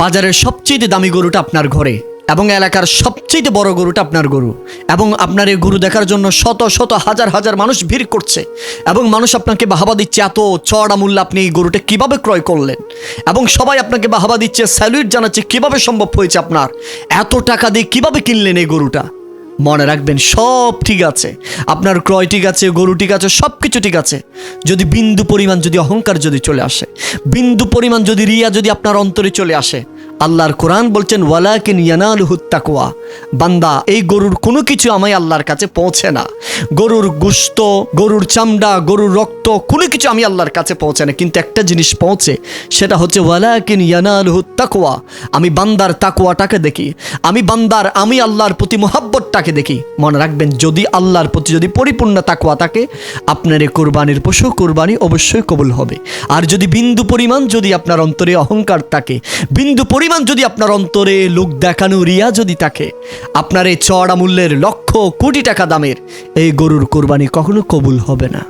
বাজারের সবচেয়ে দামি গরুটা আপনার ঘরে এবং এলাকার সবচেয়ে বড় গরুটা আপনার গরু এবং আপনার এই গরু দেখার জন্য শত শত হাজার হাজার মানুষ ভিড় করছে এবং মানুষ আপনাকে বাহাবা দিচ্ছে, এত চড়া মূল্য আপনি এই গরুটা কীভাবে ক্রয় করলেন? এবং সবাই আপনাকে বাহাবা দিচ্ছে, স্যালুট জানাচ্ছে কীভাবে সম্ভব হয়েছে আপনার? এত টাকা দিয়ে কীভাবে কিনলেন এই গরুটা? মনে রাখবেন, সব ঠিক আছে। আপনার ক্রয় ঠিক আছে, গরু ঠিক আছে সব কিছু ঠিক আছে। যদি বিন্দু পরিমাণ যদি অহংকার যদি চলে আসে, বিন্দু পরিমাণ যদি রিয়া যদি আপনার অন্তরে চলে আসে আল্লাহর কোরআন বলছেন, ওয়ালাকিন ইয়ানালুহুত তাকওয়া। বান্দা, এই গরুর কোনো কিছু আমায় আল্লাহর কাছে পৌঁছে না। গরুর গুস্ত, গরুর চামড়া, গরুর রক্ত, কোনো কিছু আমি আল্লাহর কাছে পৌঁছে না। কিন্তু একটা জিনিস পৌঁছে, সেটা হচ্ছে, ওয়ালাকিন ইয়ানালুহুত তাকওয়া। আমি বান্দার তাকওয়াটাকে দেখি। আমি বান্দার, আমি আল্লাহর প্রতি মোহাব্বতটাকে দেখি। মনে রাখবেন, যদি আল্লাহর প্রতি যদি পরিপূর্ণ তাকওয়া থাকে, আপনার এই কোরবানির পশু কোরবানি অবশ্যই কবুল হবে। আর যদি বিন্দু পরিমাণ যদি আপনার অন্তরে অহংকার থাকে, বিন্দু পরিমাণ যদি আপনার অন্তরে লোক দেখানো রিয়া যদি থাকে, আপনার এই চড়া মূল্যের লক্ষ কোটি টাকা দামের এই গরুর কোরবানি কখনো কবুল হবে না।